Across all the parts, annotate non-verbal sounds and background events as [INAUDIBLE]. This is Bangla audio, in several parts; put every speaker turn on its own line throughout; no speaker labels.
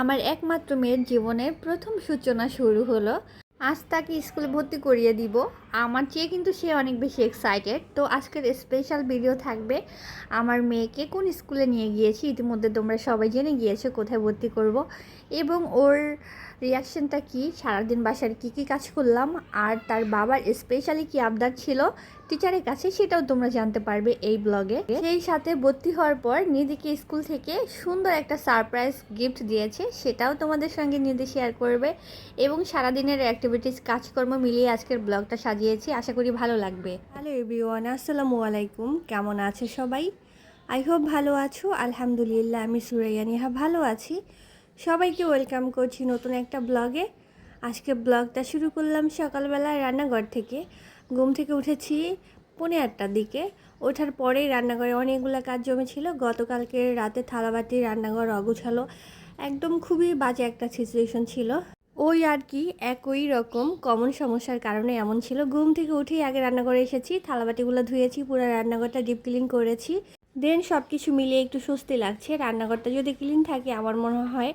আমার একমাত্র মেয়ের জীবনের প্রথম সূচনা শুরু হলো। আজ তাকে স্কুলে ভর্তি করিয়ে দিব। আমার চেয়ে কিন্তু সে অনেক বেশি এক্সাইটেড তো আজকের স্পেশাল ভিডিও থাকবে আমার মেয়েকে কোন স্কুলে নিয়ে গিয়েছি। ইতিমধ্যে তোমরা সবাই জেনে গিয়েছো কোথায় ভর্তি করব। এবং ওর রিয়াকশনটা কি? সারাদিন বাসার কি কি কাজ করলাম? আর তার বাবার স্পেশালি কি আবদার ছিল? টিচারের কাছে সেটাও তোমরা জানতে পারবে এই ব্লগে সেই সাথে ভর্তি হওয়ার পর নিদিকে স্কুল থেকে সুন্দর একটা সারপ্রাইজ গিফট দিয়েছে, সেটাও তোমাদের সঙ্গে নিদি শেয়ার করবে। এবং সারাদিনের অ্যাক্টিভিটিস কাজকর্ম মিলিয়ে আজকের ব্লগটা সাজিয়েছি। আশা করি ভালো লাগবে।
হ্যালো এভরিওয়ান আসসালামু আলাইকুম। কেমন আছে সবাই? আই হোপ ভালো আছো। আলহামদুলিল্লাহ, আমি সুরাইয়া নিহা, ভালো আছি। সবাইকে ওয়েলকাম করছি নতুন একটা ব্লগে। আজকে ব্লগটা শুরু করলাম সকালবেলা রান্নাঘর থেকে। ঘুম থেকে উঠেছি পৌনে আটটার দিকে। ওঠার পরেই রান্নাঘরে অনেকগুলো কাজ জমেছিল। গতকালকে রাতে থালাবাটি রান্নাঘর অগুছালো। একদম খুবই বাজে একটা সিচুয়েশন ছিল। ওই আর কি, একই রকম কমন সমস্যার কারণে এমন ছিল। ঘুম থেকে উঠেই আগে রান্নাঘরে এসেছি, থালাবাটিগুলো ধুয়েছি, পুরো রান্নাঘরটা ডিপ ক্লিন করেছি। দেন সব কিছু মিলিয়ে একটু স্বস্তি লাগছে। রান্নাঘরটা যদি ক্লিন থাকে, আমার মনে হয়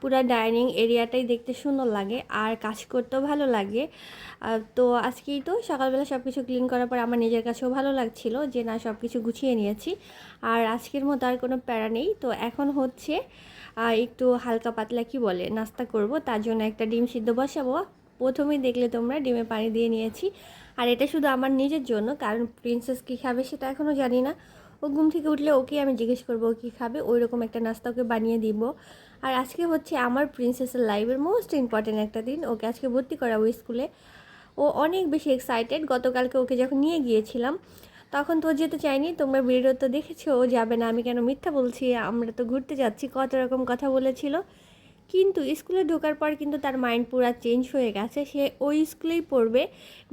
পুরো ডাইনিং এরিয়াটাই দেখতে সুন্দর লাগে আর কাজ করতেও ভালো লাগে। তো আজকেই তো সকালবেলা সব কিছু ক্লিন করার পর আমার নিজের কাছেও ভালো লাগছিল যে, না সব কিছু গুছিয়ে নিয়েছি। আর আজকের মতো আর কোনো প্যারা নেই। তো এখন হচ্ছে একটু হালকা পাতলা কি বলে, নাস্তা করব। তার জন্য একটা ডিম সিদ্ধ বসাবো। প্রথমেই দেখলে তোমরা ডিমে পানি দিয়ে নিয়েছি। আর এটা শুধু আমার নিজের জন্য, কারণ প্রিন্সেস কী খাবে সেটা এখনও জানি না। ও ঘুম থেকে উঠলে ওকে আমি জিজ্ঞেস করব কী খাবে? ওই রকম একটা নাস্তা ওকে বানিয়ে দিব। আর আজকে হচ্ছে আমার প্রিন্সেসের লাইফের মোস্ট ইম্পর্টেন্ট একটা দিন। ওকে আজকে ভর্তি করাবো স্কুলে। ও অনেক বেশি এক্সাইটেড গতকালকে ওকে যখন নিয়ে গিয়েছিলাম, তখন তো যেতে চাইনি তোমরা ভিডিও তো দেখেছ, ও যাবে না, আমি কেন মিথ্যা বলছি? আমরা তো ঘুরতে যাচ্ছি। কত রকম কথা বলেছিল। কিন্তু স্কুলে ঢোকার পর কিন্তু তার মাইন্ড পুরো চেঞ্জ হয়ে গেছে। সে ওই স্কুলেই পড়বে।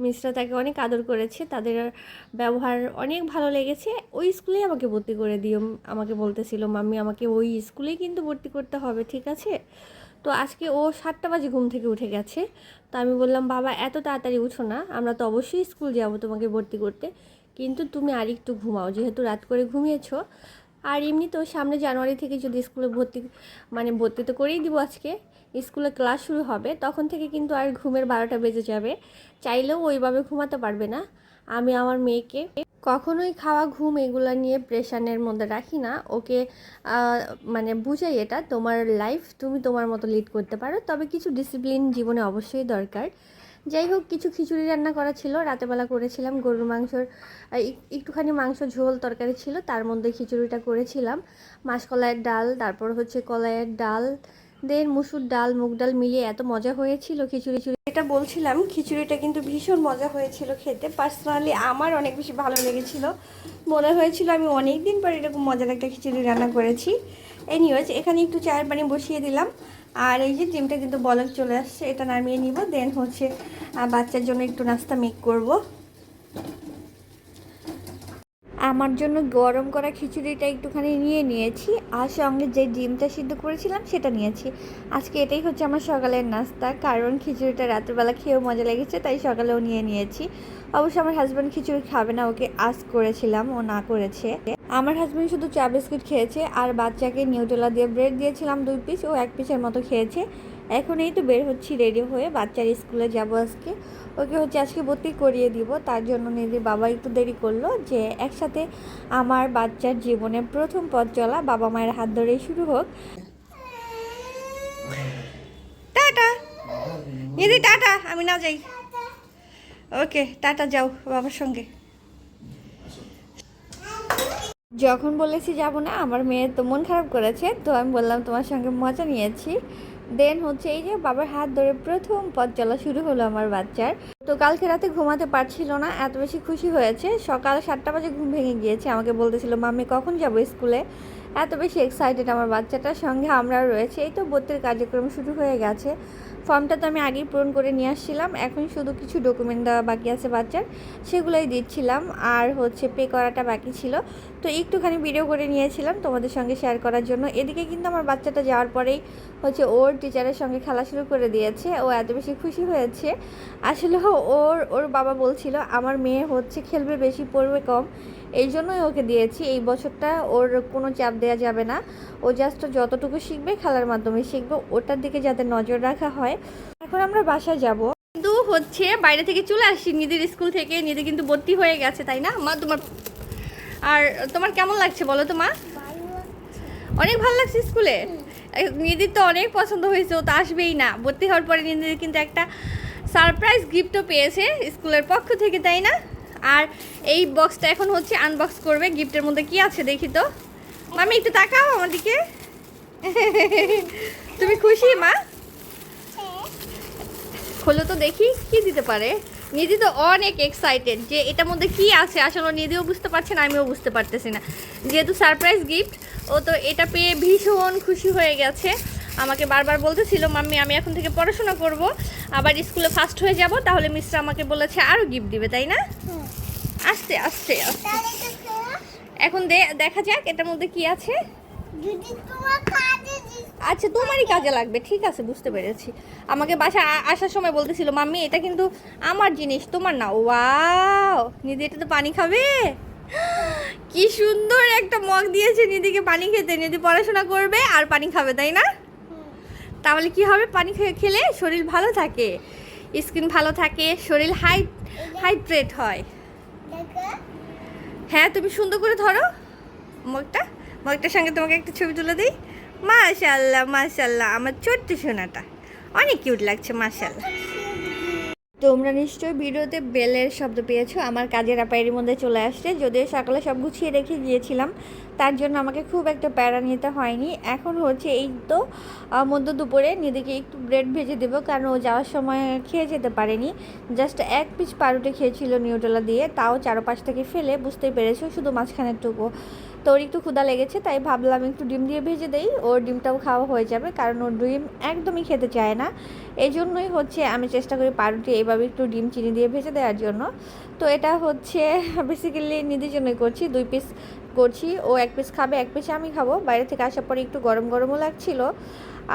মিসরা তাকে অনেক আদর করেছে। তাদের ব্যবহার অনেক ভালো লেগেছে। ওই স্কুলেই আমাকে ভর্তি করে দিও। আমাকে বলতেছিল, মাম্মি, আমাকে ওই স্কুলেই কিন্তু ভর্তি করতে হবে, ঠিক আছে? তো আজকে ও সাতটা বাজে ঘুম থেকে উঠে গেছে। তো আমি বললাম, বাবা, এত তাড়াতাড়ি উঠো না। আমরা তো অবশ্যই স্কুল যাব তোমাকে ভর্তি করতে। কিন্তু তুমি আর একটু ঘুমাও। যেহেতু রাত করে ঘুমিয়েছো আর এমনি তো সামনে জানুয়ারি থেকে যদি স্কুলে ভর্তি মানে ভর্তি তো করেই দিব আজকে, স্কুলে ক্লাস শুরু হবে, তখন থেকে কিন্তু আর ঘুমের বারোটা বেজে যাবে। চাইলেও ওইভাবে ঘুমাতে পারবে না। আমি আমার মেয়েকে কখনোই খাওয়া, ঘুম এগুলো নিয়ে প্রেশানের মধ্যে রাখি না। ওকে মানে বুঝাই এটা, তোমার লাইফ তুমি তোমার মতো লিড করতে পারো। তবে কিছু ডিসিপ্লিন জীবনে অবশ্যই দরকার। যাই হোক, কিছু খিচুড়ি রান্না করা ছিল। রাতেবেলা করেছিলাম গরুর মাংসর একটুখানি মাংস ঝোল তরকারি ছিল, তার মধ্যে খিচুড়িটা করেছিলাম। মাসকলাইয়ের ডাল, তারপর হচ্ছে কলাইয়ের ডাল, দেন মুসুর ডাল, মুগ ডাল মিলিয়ে এত মজা হয়েছিল খিচুড়ি চুড়ি এটা বলছিলাম, খিচুড়িটা কিন্তু ভীষণ মজা হয়েছিল খেতে। পার্সোনালি আমার অনেক বেশি ভালো লেগেছিল। মনে হয়েছিল আমি অনেক দিন পর এরকম মজার একটা খিচুড়ি রান্না করেছি। এনিওয়েজ এখানে একটু চায়ের পানি বসিয়ে দিলাম। আর এই যে ডিমটা কিন্তু বলক চলে আসছে, এটা নামিয়ে নিব দেন হচ্ছে বাচ্চার জন্য একটু নাস্তা মেক করব।
আমার জন্য গরম করা খিচুড়িটা একটুখানি নিয়ে নিয়েছি আর সঙ্গে যে ডিমটা সিদ্ধ করেছিলাম সেটা নিয়েছি। আজকে এটাই হচ্ছে আমার সকালের নাস্তা, কারণ খিচুড়িটা রাত্রেবেলা খেয়েও মজা লেগেছে, তাই সকালেও নিয়ে নিয়েছি। অবশ্য আমার হাজব্যান্ড খিচুড়ি খাবে না, ওকে আজ করেছিলাম, ও না করেছে। আমার হাজব্যান্ড শুধু চা বিস্কুট খেয়েছে, আর বাচ্চাকে নিউটেলা দিয়ে ব্রেড দিয়েছিলাম দুই পিস ও এক পিসের মতো খেয়েছে। এখন এই তো বের হচ্ছি রেডি হয়ে, বাচ্চার স্কুলে যাব আজকে। ওকে হচ্ছে আজকে ভর্তি করিয়ে দিব, তার জন্য নিজের বাবা একটু দেরি করল যে একসাথে আমার বাচ্চার জীবনে প্রথম পথ চলা বাবা মায়ের হাত ধরেই শুরু হোক।
টাটা! দিদি, টাটা! আমি না যাই। ওকে, টাটা, যাও বাবার সঙ্গে।
যখন বলেছি যাব না, আমার মেয়ে তো মন খারাপ করেছে, তো আমি বললাম তোমার সঙ্গে মজা নিয়েছি। দেন হচ্ছে এই যে বাবার হাত ধরে প্রথম পথ চলা শুরু হলো আমার বাচ্চার। তো কালকে রাতে ঘুমাতে পারছিল না, এত বেশি খুশি হয়েছে। সকাল সাতটা বাজে ঘুম ভেঙে গিয়েছে, আমাকে বলতেছিল, মাম্মি, কখন যাব স্কুলে? এত বেশি এক্সাইটেড আমার বাচ্চাটার সঙ্গে আমরাও রয়েছে। এই তো ভর্তির কার্যক্রম শুরু হয়ে গেছে। ফর্মটা তো আমি আগেই পূরণ করে নিয়ে আসছিলাম। এখন শুধু কিছু ডকুমেন্ট দেওয়া বাকি আছে বাচ্চার, সেগুলোই দিচ্ছিলাম। আর হচ্ছে পে করাটা বাকি ছিল। তো একটুখানি ভিডিও করে নিয়েছিলাম তোমাদের সঙ্গে শেয়ার করার জন্য। এদিকে কিন্তু আমার বাচ্চাটা যাওয়ার পরেই হচ্ছে ওর টিচারের সঙ্গে খেলা শুরু করে দিয়েছে। ও এত বেশি খুশি হয়েছে। আসলে ওর ওর বাবা বলছিল, আমার মেয়ে হচ্ছে খেলবে বেশি, পড়বে কম। এই জন্যই ওকে দিয়েছি। এই বছরটা ওর কোনো চাপ দেওয়া যাবে না। ও জাস্ট যতটুকু শিখবে খেলার মাধ্যমে শিখবে, ওটার দিকে যাতে নজর রাখা হয়। এখন আমরা বাসায় যাব। কিন্তু হচ্ছে বাইরে থেকে চলে আসছি। নিদির স্কুল থেকে। নিদি কিন্তু ভর্তি হয়ে গেছে, তাই না? মা, তোমার আর তোমার কেমন লাগছে বলো তো মা? অনেক ভালো লাগছে স্কুলে? নিদির তো অনেক পছন্দ হয়েছে, ও তো আসবেই না। ভর্তি হওয়ার পরে নিদির কিন্তু একটা সারপ্রাইজ গিফটও পেয়েছে স্কুলের পক্ষ থেকে, তাই না? আর এই বক্সটা এখন হচ্ছে আনবক্স করবে। গিফটের মধ্যে কি আছে দেখি তো? মামি, একটু তাকাও আমার দিকে। তুমি খুশি, মা? হলো তো দেখি, কি দিতে পারে? নিধি তো অনেক এক্সাইটেড যে এটার মধ্যে কি আছে? আসলে নিধিও বুঝতে পারছে না আমিও বুঝতে পারতেছি না। যেহেতু সারপ্রাইজ গিফট ও তো এটা পেয়ে ভীষণ খুশি হয়ে গেছে। আমাকে বারবার বলতেছিল মাম্মি আমি এখন থেকে পড়াশোনা করব। আবার স্কুলে ফার্স্ট হয়ে যাব তাহলে মিস্টার আমাকে বলেছে আরও গিফট দিবে তাই না? আস্তে আস্তে আস্তে। এখন দেখা যাক এটার মধ্যে কি আছে। আচ্ছা তোমারই কাজে লাগবে, ঠিক আছে, বুঝতে পেরেছি। আমাকে বাসা আসার সময় বলতেছিল, মাম্মি, এটা কিন্তু আমার জিনিস, তোমার না। ওয়াও, নিদি, এটা তো পানি খাবে? [GASPS] কি সুন্দর একটা মগ দিয়েছে নিদিকে পানি খেতে। নিদি পড়াশোনা করবে আর পানি খাবে, তাই না? তাহলে কি হবে? পানি খেলে শরীর ভালো থাকে, স্কিন ভালো থাকে, শরীর হাই, হাইড্রেট হয়। হ্যাঁ তুমি সুন্দর করে ধরো মগটা। মগটার সঙ্গে তোমাকে একটা ছবি তুলে দিই। মাশাল্লাহ মাশাল্লাহ আমার ছোট্ট সোনাটা। অনেক কিউট লাগছে মাশাল্লাহ তোমরা নিশ্চয়ই ভিডিওতে বেলের শব্দ পেয়েছ। আমার কাজের আপায়ের মধ্যে চলে আসছে। যদিও সকালে সব গুছিয়ে রেখে গিয়েছিলাম তার জন্য আমাকে খুব একটা প্যারা নিতে হয়নি। এখন হচ্ছে এই তো মধ্য দুপুরে নিদিকে একটু ব্রেড ভেজে দেবো, কারণ ও যাওয়ার সময় খেয়ে যেতে পারেনি। জাস্ট এক পিস পাউরুটি খেয়েছিল নিউটেলা দিয়ে, তাও চারপাশ থেকে ফেলে, বুঝতেই পেরেছ, শুধু মাঝখানের টুকু তো ওর একটু ক্ষুদা লেগেছে, তাই ভাবলাম একটু ডিম দিয়ে ভেজে দেই, ওর ডিমটাও খাওয়া হয়ে যাবে, কারণ ওর ডিম একদমই খেতে চায় না। এই জন্যই হচ্ছে আমি চেষ্টা করি পাউরুটি এইভাবে একটু ডিম চিনি দিয়ে ভেজে দেওয়ার জন্য। তো এটা হচ্ছে বেসিক্যালি নিদের জন্যই করছি, দুই পিস করছি। ও এক পিস খাবে, এক পিস আমি খাব। বাইরে থেকে আসার পরে একটু গরম গরমও লাগছিল।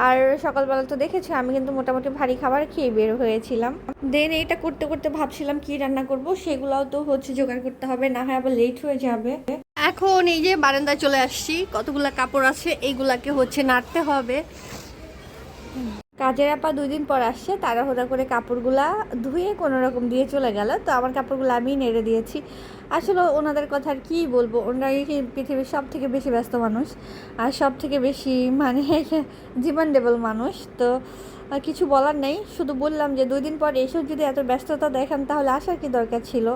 আর সকালবেলা তো দেখেছ, আমি কিন্তু মোটামুটি ভারী খাবার খেয়ে বের হয়েছিলাম। দেন এটা করতে করতে ভাবছিলাম কি রান্না করব, সেগুলোও তো হচ্ছে জোগাড় করতে হবে, না হয় আবার লেট হয়ে যাবে। এখন এই যে বারান্দায় চলে আসছি, কতগুলা কাপড় আছে এইগুলাকে হচ্ছে নাড়তে হবে। কাজের আপা দুই দিন পর আসছে তারা তাড়াহুড়া করে কাপড়গুলা ধুয়ে কোনো রকম দিয়ে চলে গেল। তো আমার কাপড়গুলো আমি নেড়ে দিয়েছি। আসলে ওনাদের কথা আর কী বলব? ওনারাই কি পৃথিবীর সব থেকে বেশি ব্যস্ত মানুষ আর সব থেকে বেশি মানে [LAUGHS] ডিমান্ডেবল মানুষ। তো কিছু বলার নেই। শুধু বললাম যে দুই দিন পর এসব যদি এত ব্যস্ততা দেখান তাহলে আসার কি দরকার ছিল?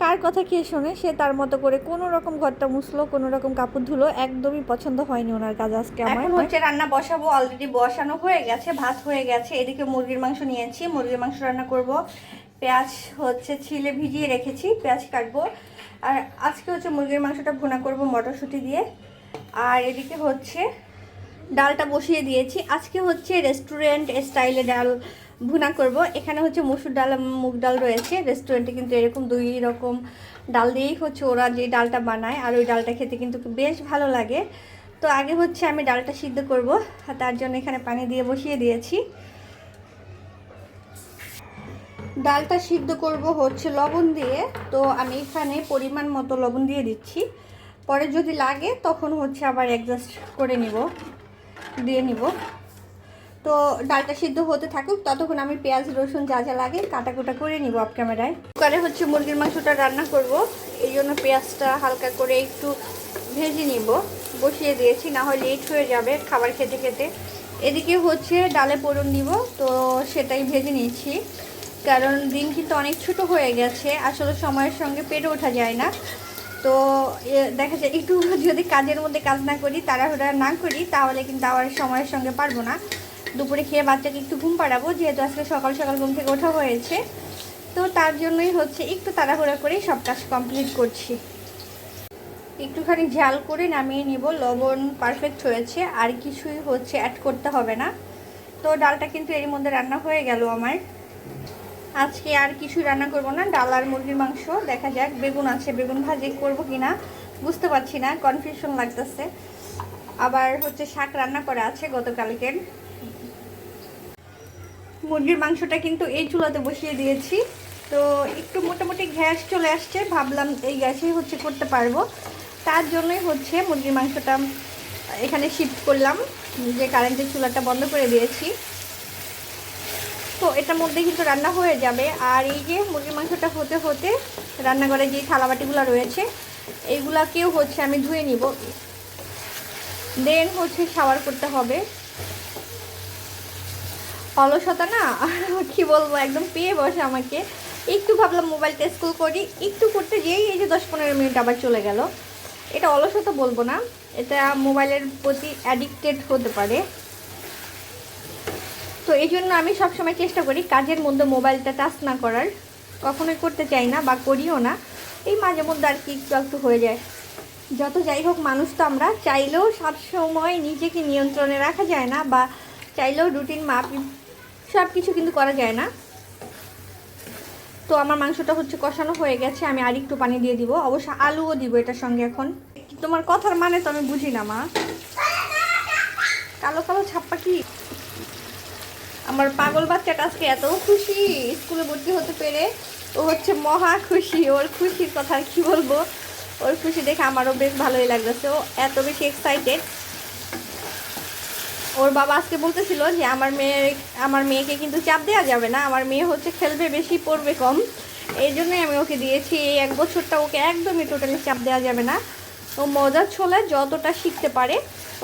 কার কথা কে শোনে সে তার মতো করে কোনো রকম ঘরটা মুছলো, কোনো রকম কাপড় ধুলো একদমই পছন্দ হয়নি ওনার কাজ আজকে আমার। হচ্ছে রান্না বসাবো অলরেডি বসানো হয়ে গেছে, ভাত হয়ে গেছে। এদিকে মুরগির মাংস নিয়েছি, মুরগির মাংস রান্না করব। পেঁয়াজ হচ্ছে ছিলে ভিজিয়ে রেখেছি, পেঁয়াজ কাটবো। আর আজকে হচ্ছে মুরগির মাংসটা ভুনা করব মটরশুঁটি দিয়ে। আর এদিকে হচ্ছে ডালটা বসিয়ে দিয়েছি। আজকে হচ্ছে রেস্টুরেন্ট স্টাইলে ডাল ভুনা করব। এখানে হচ্ছে মসুর ডাল, মুগ ডাল রয়েছে। রেস্টুরেন্টে কিন্তু এরকম দুই রকম ডাল দিয়েই হচ্ছে ওরা যে ডালটা বানায়। আর ওই ডালটা খেতে কিন্তু বেশ ভালো লাগে। তো আগে হচ্ছে আমি ডালটা সিদ্ধ করব। তার জন্য এখানে পানি দিয়ে বসিয়ে দিয়েছি। ডালটা সিদ্ধ করব হচ্ছে লবণ দিয়ে। তো আমি এখানে পরিমাণ মতো লবণ দিয়ে দিচ্ছি। পরে যদি লাগে তখন হচ্ছে আবার অ্যাডজাস্ট করে নিব, দিয়ে নিব। তো ডালটা সিদ্ধ হতে থাকুক, ততক্ষণ আমি পেঁয়াজ, রসুন যা যা লাগে কাটা কুটা করে নিব অফ ক্যামেরায় কুকারে হচ্ছে মুরগির মাংসটা রান্না করব, এই জন্য পেঁয়াজটা হালকা করে একটু ভেজে নিব। বসিয়ে দিয়েছি, না হয় লেট হয়ে যাবে খাবার খেতে খেতে। এদিকে হচ্ছে ডালে পোড়ন নিব, তো সেটাই ভেজে নিচ্ছি কারণ দিন কিন্তু অনেক ছোট হয়ে গেছে, আসলে সময়ের সঙ্গে পেরে ওঠা যায় না। তো দেখা যায় একটু [LAUGHS] যদি কাজের মধ্যে কাজ না করি, তাড়াহুড়া না করি, তাহলে কিন্তু আবার সময়ের সঙ্গে পারব না। দুপুরে খেয়ে বাচ্চাকে একটু ঘুম পাড়াবো, যেহেতু আজকে সকাল সকাল ঘুম থেকে ওঠা হয়েছে। তো তার জন্যই হচ্ছে একটু তাড়াহুড়া করেই সব কাজ কমপ্লিট করছি। একটুখানি ঝাল করে নামিয়ে নিব, লবণ পারফেক্ট হয়েছে, আর কিছুই হচ্ছে অ্যাড করতে হবে না। তো ডালটা কিন্তু এর মধ্যে রান্না হয়ে গেল আমার। আজকে আর কিছু রান্না করব না, ডাল আর মুরগির মাংস। দেখা যাক, বেগুন আছে, বেগুন ভাজি করব কিনা, বুঝতে পারছি না কনফিউশন লাগতেছে। আবার হচ্ছে শাক রান্না করা আছে গতকালকের মুরগির মাংসটা কিন্তু এই চুলাতে বসিয়ে দিয়েছি। তো একটু মোটামুটি গ্যাস চলে আসছে, ভাবলাম এই গ্যাসেই হচ্ছে করতে পারব। তার জন্যই হচ্ছে মুরগির মাংসটা এখানে শিফট করলাম, যে কারেন্টের চুলাটা বন্ধ করে দিয়েছি। তো এটার মধ্যে কিন্তু রান্না হয়ে যাবে। আর এই যে মুরগির মাংসটা হতে হতে রান্নাঘরে যে থালাবাটিগুলো রয়েছে, এইগুলাকেও হচ্ছে আমি ধুয়ে নিব। দেন হচ্ছে শাওয়ার করতে হবে। অলসতা না? কি বলব, একদম পেয়ে বসে আমাকে। একটু ভাবলাম মোবাইলটা স্কুল করি, একটু করতে যেই এই যে দশ পনেরো মিনিট আবার চলে গেল। এটা অলসতা বলব না, এটা মোবাইলের প্রতি অ্যাডিক্টেড হতে পারে। তো এই জন্য আমি সবসময় চেষ্টা করি কাজের মধ্যে মোবাইলটা টাচ না করার। কখনোই করতে চাই না বা করিও না। এই মাঝে মধ্যে আর কি একটু একটু হয়ে যায়। যত যাই হোক, মানুষ তো আমরা, চাইলেও সবসময় নিজেকে নিয়ন্ত্রণে রাখা যায় না বা চাইলেও রুটিন মাপ সব কিছু কিন্তু করা যায় না। তো আমার মাংসটা হচ্ছে কষানো হয়ে গেছে, আমি আর একটু পানি দিয়ে দিব। অবশ্য আলুও দিব এটার সঙ্গে এখন। তোমার কথার মানে তো আমি বুঝি না, মা। কালো কালো ছাপ্পা কি? আমার পাগল বাচ্চাটা আজকে এত খুশি, স্কুলে ভর্তি হতে পেরে। ও হচ্ছে মহা খুশি, ওর খুশির কথা কি বলব? ওর খুশি দেখে আমারও বেশ ভালোই লাগতেছে। ও এত বেশি এক্সাইটেড ওর বাবা আজকে বলতেছিল যে, আমার মেয়ে, আমার মেয়েকে কিন্তু চাপ দেওয়া যাবে না। আমার মেয়ে হচ্ছে খেলবে বেশি, পড়বে কম। এই জন্যই আমি ওকে দিয়েছি। এই এক বছরটা ওকে একদমই টোটালি চাপ দেওয়া যাবে না। ও মজার ছোলে, যতটা শিখতে পারে,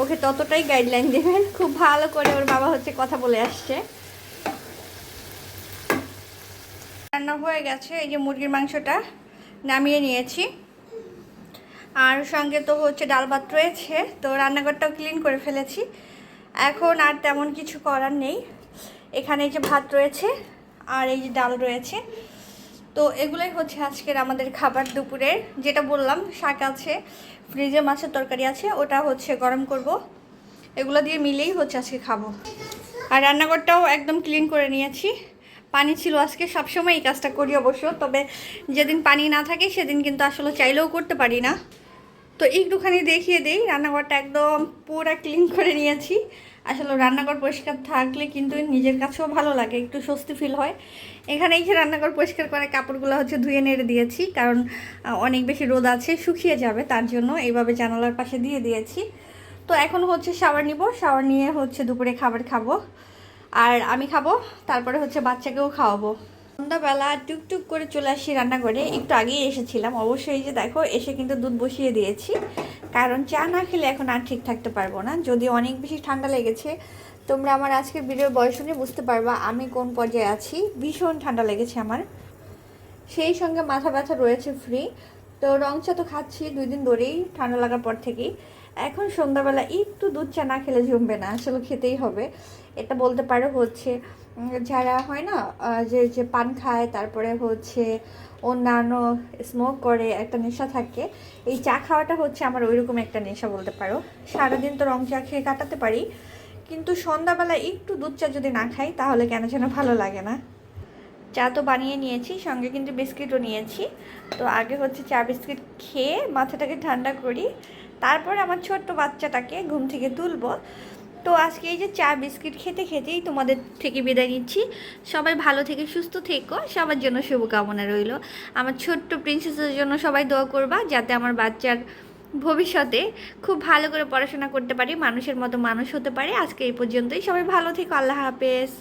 ওকে ততটাই গাইডলাইন দেবেন। খুব ভালো করে ওর বাবা হচ্ছে কথা বলে আসছে। রান্না হয়ে গেছে, এই যে মুরগির মাংসটা নামিয়ে নিয়েছি। আর সঙ্গে তো হচ্ছে ডাল ভাত রয়েছে, তো রান্নাঘরটাও ক্লিন করে ফেলেছি। এখন আর তেমন কিছু করার নেই। এখানে এই যে ভাত রয়েছে আর এই যে ডাল রয়েছে। তো এগুলোই হচ্ছে আজকের আমাদের খাবার দুপুরের। যেটা বললাম, শাক আছে, ফ্রিজে মাছের তরকারি আছে, ওটা হচ্ছে গরম করব। এগুলো দিয়ে মিলেই হচ্ছে আজকে খাব। আর রান্নাঘরটাও একদম ক্লিন করে নিয়েছি। পানি ছিল আজকে, সবসময় এই কাজটা করি অবশ্য, তবে যেদিন পানি না থাকে সেদিন কিন্তু আসলে চাইলেও করতে পারি না। তো একটুখানি দেখিয়ে দিই, রান্নাঘরটা একদম পুরো ক্লিন করে নিয়েছি। আসলে রান্নাঘর পরিষ্কার থাকলে কিন্তু নিজের কাছেও ভালো লাগে, একটু স্বস্তি ফিল হয়। এখানে এই যে রান্নাঘর পরিষ্কার করে কাপড়গুলো হচ্ছে ধুয়ে নেড়ে দিয়েছি, কারণ অনেক বেশি রোদ আছে, শুকিয়ে যাবে, তার জন্য এইভাবে জানালার পাশে দিয়ে দিয়েছি। তো এখন হচ্ছে শাওয়ার নিব শাওয়ার নিয়ে হচ্ছে দুপুরে খাবার খাব। আর আমি খাব, তারপরে হচ্ছে বাচ্চাকেও খাওয়াবো। সন্ধ্যাবেলা টুকটুক করে চলে আসি রান্নাঘরে, একটু আগেই এসেছিলাম। অবশ্যই যে দেখো, এসে কিন্তু দুধ বসিয়ে দিয়েছি। কারণ চা না খেলে এখন আর ঠিক থাকতে পারব না। যদি অনেক বেশি ঠান্ডা লেগেছে, তোমরা আমার আজকের ভিডিওর বয়স শুনে বুঝতে পারবা আমি কোন পর্যায়ে আছি। ভীষণ ঠান্ডা লেগেছে আমার। সেই সঙ্গে মাথা ব্যথা রয়েছে ফ্রি তো রং চা তো খাচ্ছি দুই দিন ধরেই, ঠান্ডা লাগার পর থেকেই। এখন সন্ধ্যাবেলা একটু দুধ চা না খেলে জমবে না, আসলে খেতেই হবে। এটা বলতে পারো হচ্ছে যারা হয় না যে যে পান খায়, তারপরে হচ্ছে অন্যান্য স্মোক করে, একটা নেশা থাকে, এই চা খাওয়াটা হচ্ছে আমার ওইরকম একটা নেশা বলতে পারো। সারাদিন তো রং চা খেয়ে কাটাতে পারি, কিন্তু সন্ধ্যাবেলা একটু দুধ চা যদি না খাই, তাহলে কেন যেন ভালো লাগে না। চা তো বানিয়ে নিয়েছি, সঙ্গে কিন্তু বিস্কিটও নিয়েছি। তো আগে হচ্ছে চা বিস্কিট খেয়ে মাথাটাকে ঠান্ডা করি তারপর আমার ছোট্ট বাচ্চাটাকে ঘুম থেকে তুলবো। তো আজকে এই যে চা বিস্কিট খেতে খেতেই তোমাদের থেকে বিদায় নিচ্ছি। সবাই ভালো থেকে সুস্থ থেকো, সবার জন্য শুভকামনা রইল। আমার ছোট্ট প্রিন্সেসের জন্য সবাই দোয়া করবা যাতে আমার বাচ্চার ভবিষ্যতে খুব ভালো করে পড়াশোনা করতে পারি, মানুষের মতো মানুষ হতে পারে। আজকে এই পর্যন্তই। সবাই ভালো থেকো। আল্লাহ হাফেজ।